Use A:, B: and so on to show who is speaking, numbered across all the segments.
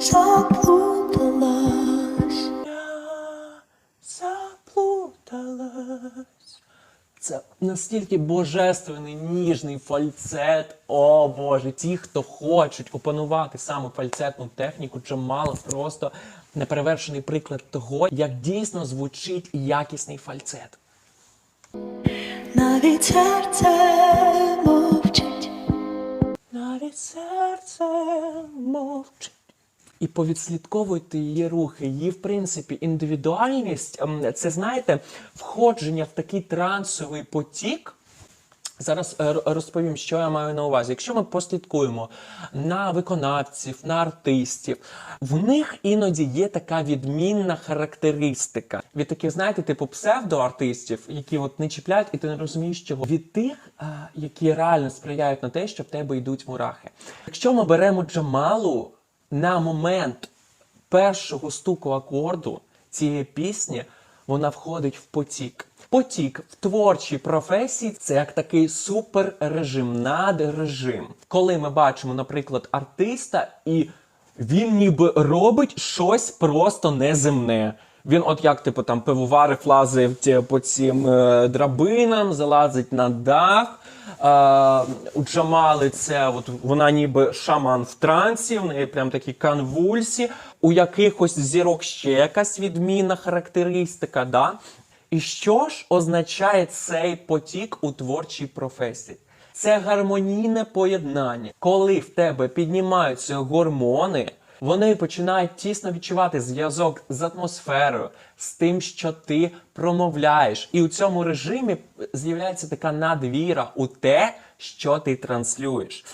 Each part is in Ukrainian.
A: заплуталась.
B: заплуталась. Це настільки божественний ніжний фальцет. О Боже, ті, хто хочуть опанувати саме фальцетну техніку, Джамала просто неперевершений приклад того, як дійсно звучить якісний фальцет.
A: Навіть серце.
B: Навіть серце мовчить. І повідслідковуйте її рухи, її, в принципі, індивідуальність. ем, Це знаєте, входження в такий трансовий потік. Зараз е, розповім, що я маю на увазі. Якщо ми послідкуємо на виконавців, на артистів, в них іноді є така відмінна характеристика від таких, знаєте, типу псевдоартистів, які от не чіпляють, і ти не розумієш чого. Від тих, е, які реально сприяють на те, що в тебе йдуть мурахи. Якщо ми беремо Джамалу на момент першого стуку акорду цієї пісні вона входить в потік. Потік в творчій професії це як такий суперрежим, надрежим. Коли ми бачимо, наприклад, артиста, і він ніби робить щось просто неземне. Він, от як типу там пивоварив, лазив ті- по цим е, драбинам, залазить на дах. Е, у Джамали це от вона ніби шаман в трансі, в неї прям такі канвульсі. У якихось зірок ще якась відмінна характеристика. Да? І що ж означає цей потік у творчій професії? Це гармонійне поєднання. Коли в тебе піднімаються гормони, вони починають тісно відчувати зв'язок з атмосферою, з тим, що ти промовляєш. І у цьому режимі з'являється така надвіра у те, що ти транслюєш.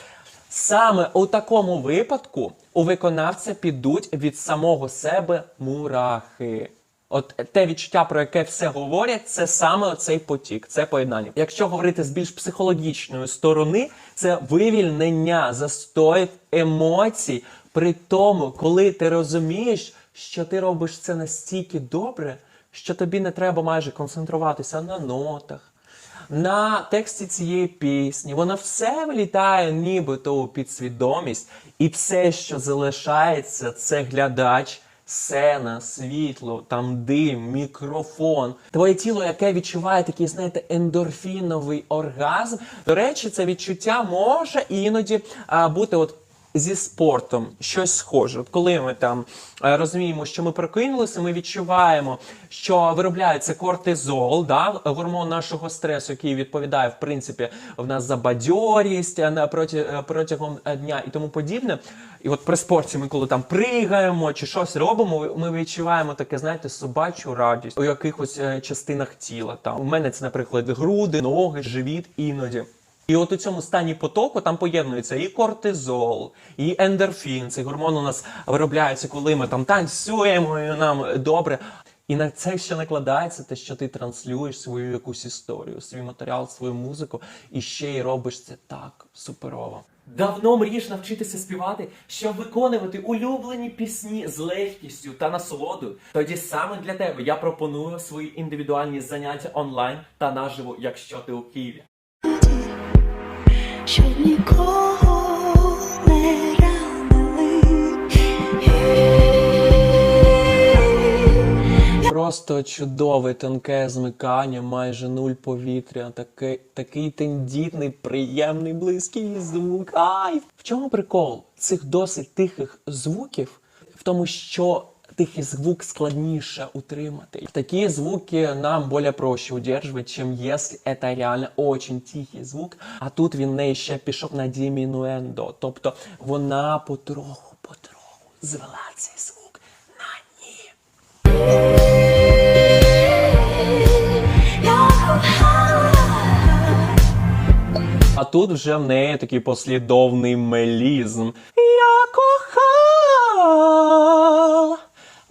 B: Саме у такому випадку у виконавця підуть від самого себе мурахи. От те відчуття, про яке все говорять, це саме оцей потік, це поєднання. Якщо говорити з більш психологічної сторони, це вивільнення застоїв емоцій, при тому, коли ти розумієш, що ти робиш це настільки добре, що тобі не треба майже концентруватися на нотах, на тексті цієї пісні. Воно все влітає нібито у підсвідомість, і все, що залишається, це глядач. Сцена, світло, там дим, мікрофон. Твоє тіло, яке відчуває такий, знаєте, ендорфіновий оргазм. До речі, це відчуття може іноді а, бути от зі спортом щось схоже. Коли ми там е, розуміємо, що ми прокинулися, ми відчуваємо, що виробляється кортизол, да, гормон нашого стресу, який відповідає в принципі в нас за бадьорість е, протягом е, дня і тому подібне. І от при спорті ми коли там пригаємо чи щось робимо, ми відчуваємо таке, знаєте, собачу радість у якихось частинах тіла. Там у мене це, наприклад, груди, ноги, живіт іноді. І от у цьому стані потоку там поєднується і кортизол, і ендорфін. Цей гормон у нас виробляється, коли ми там танцюємо, і нам добре. І на це ще накладається те, що ти транслюєш свою якусь історію, свій матеріал, свою музику, і ще й робиш це так суперово. Давно мрієш навчитися співати, щоб виконувати улюблені пісні з легкістю та насолодою. Тоді саме для тебе я пропоную свої індивідуальні заняття онлайн та наживо, якщо ти у Києві.
A: Щоб нікого не.
B: Просто чудове тонке змикання, майже нуль повітря, такий, такий тендітний, приємний, близький звук. Ай! В чому прикол цих досить тихих звуків? В тому, що тихий звук складніше утримати. Такі звуки нам более проще удерживать, чем если это реально очень тихий звук. А тут він в неї ще пішов на дімінуендо. Тобто вона потроху, потроху звела цей звук на ні. А тут вже в неї такий послідовний мелізм. Я кохала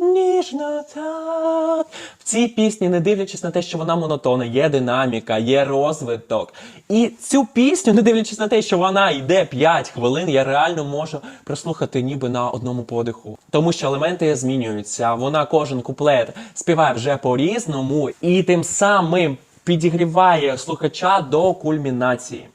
B: ніжно так. В цій пісні, не дивлячись на те, що вона монотонна, є динаміка, є розвиток. І цю пісню, не дивлячись на те, що вона йде 5 хвилин, я реально можу прослухати ніби на одному подиху. Тому що елементи змінюються. Вона кожен куплет співає вже по-різному, і тим самим підігріває слухача до кульмінації.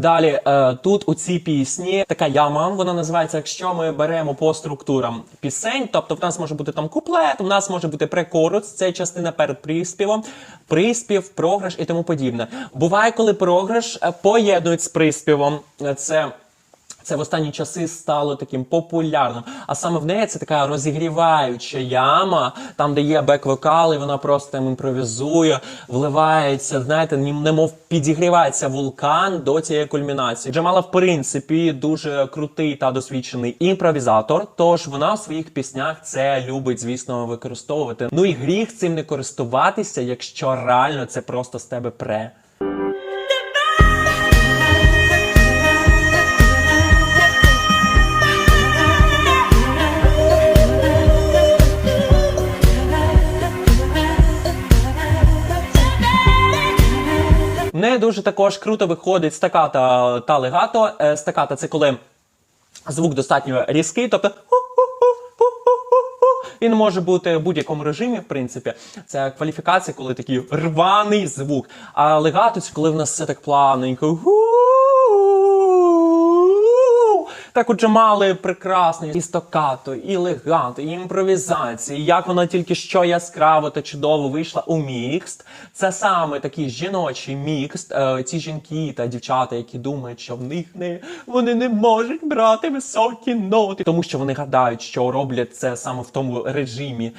B: Далі е, тут у цій пісні така яма, вона називається, якщо ми беремо по структурам пісень, тобто в нас може бути там куплет, у нас може бути прекорус, це частина перед приспівом, приспів, програш і тому подібне. Буває, коли програш е, поєднують з приспівом. Е, Це це в останні часи стало таким популярним. А саме в неї це така розігріваюча яма, там, де є бек-вокал, і вона просто там імпровізує, вливається, знаєте, немов підігрівається вулкан до цієї кульмінації. Джамала, в принципі, дуже крутий та досвідчений імпровізатор. Тож вона у своїх піснях це любить, звісно, використовувати. Ну і гріх цим не користуватися, якщо реально це просто з тебе пре. Не дуже також круто виходить стаката та легато. Е, Стаката це коли звук достатньо різкий, тобто він може бути в будь-якому режимі, в принципі. Це кваліфікація, коли такий рваний звук. А легато це коли в нас все так плавненько. Так отже, мали прекрасний і стокато, і легато, і імпровізації. Як вона тільки що яскраво та чудово вийшла у мікст. Це саме такий жіночий мікст. Е, ці жінки та дівчата, які думають, що в них не вони не можуть брати високі ноти, тому що вони гадають, що роблять це саме в тому режимі,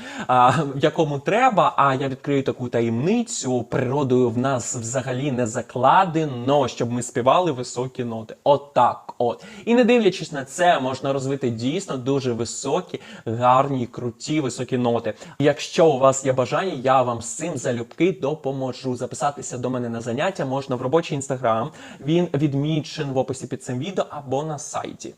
B: в якому треба. А я відкрию таку таємницю. Природою в нас взагалі не закладено, щоб ми співали високі ноти. От от. І не дивлячись на це, можна розвити дійсно дуже високі, гарні, круті, високі ноти. Якщо у вас є бажання, я вам з цим залюбки допоможу. Записатися до мене на заняття можна в робочий інстаграм. Він відмічен в описі під цим відео або на сайті.